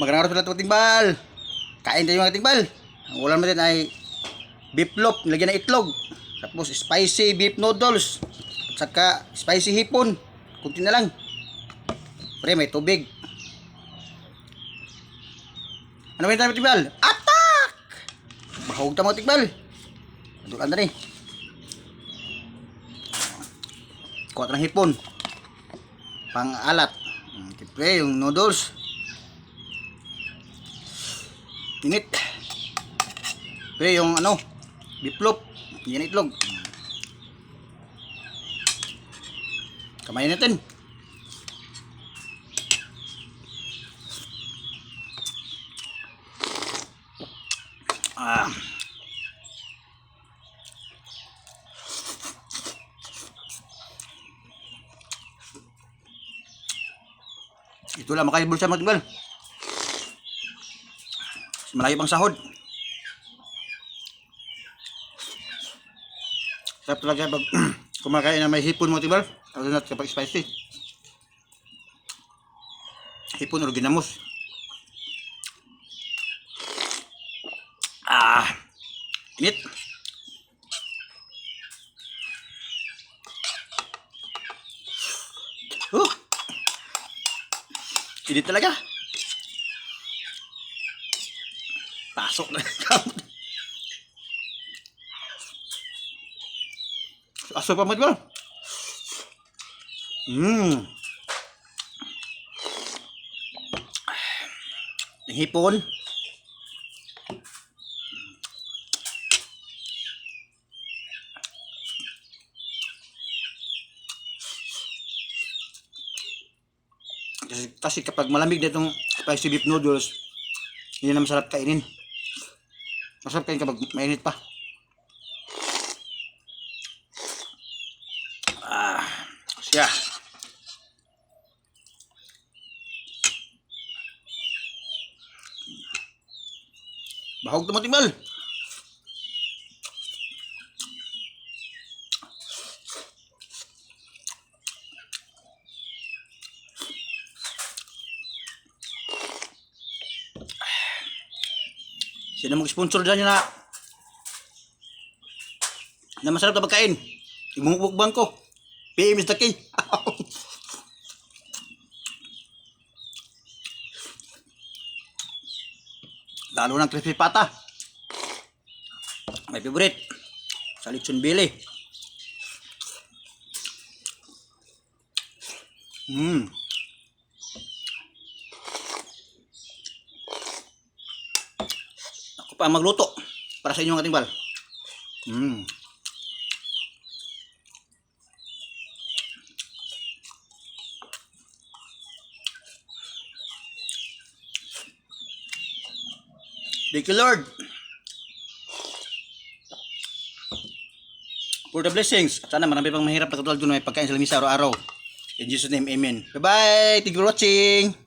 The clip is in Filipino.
Magandang araw sa lahat mga timbal. Kain tayo mga timbal. Ang ulam natin ay beef loaf, nilagyan ng itlog. Tapos spicy beef noodles. At saka spicy hipon. Kunti na lang. Pre, may tubig. Ano ba yung mga timbal? Attack! Bahog ta mga timbal. Adulan na rin. Kuha ng hipon. Pang alat. Hmm, Pre, yung noodles. Init. Pre, yung ano, biplop. Yan itlog. Kamay natin. Ah. Ito lang makaibol sa magtigal. Malayo pang sahod. Sarap talaga pag kumakain na may hipon mo, tibal. Lalo na kapag spicy. Hipon o ginamos. Ah, init. Init talaga. Pasok na. Aso pa mo ba? Mmm. Hipon. Kasi, kasi kapag malamig na itong spicy beef noodles, hindi na masarap kainin. Masarap kainin kapag mainit pa. Ah, siya. Bahog tumatimbal. Sino mag-sponsor dyan yun na na masarap na pagkain. Imumukbang ko. PM is the king. Lalo ng crispy pata. My favorite. Sa lechon bili. Mmm. Pa magluto para sa inyong ating bal. Mmm. Thank you, Lord. For the blessings. Sana marami pang mahirap na katulad na may pagkain sa lamisa araw-araw. In Jesus' name, Amen. Bye-bye. Thank you for watching.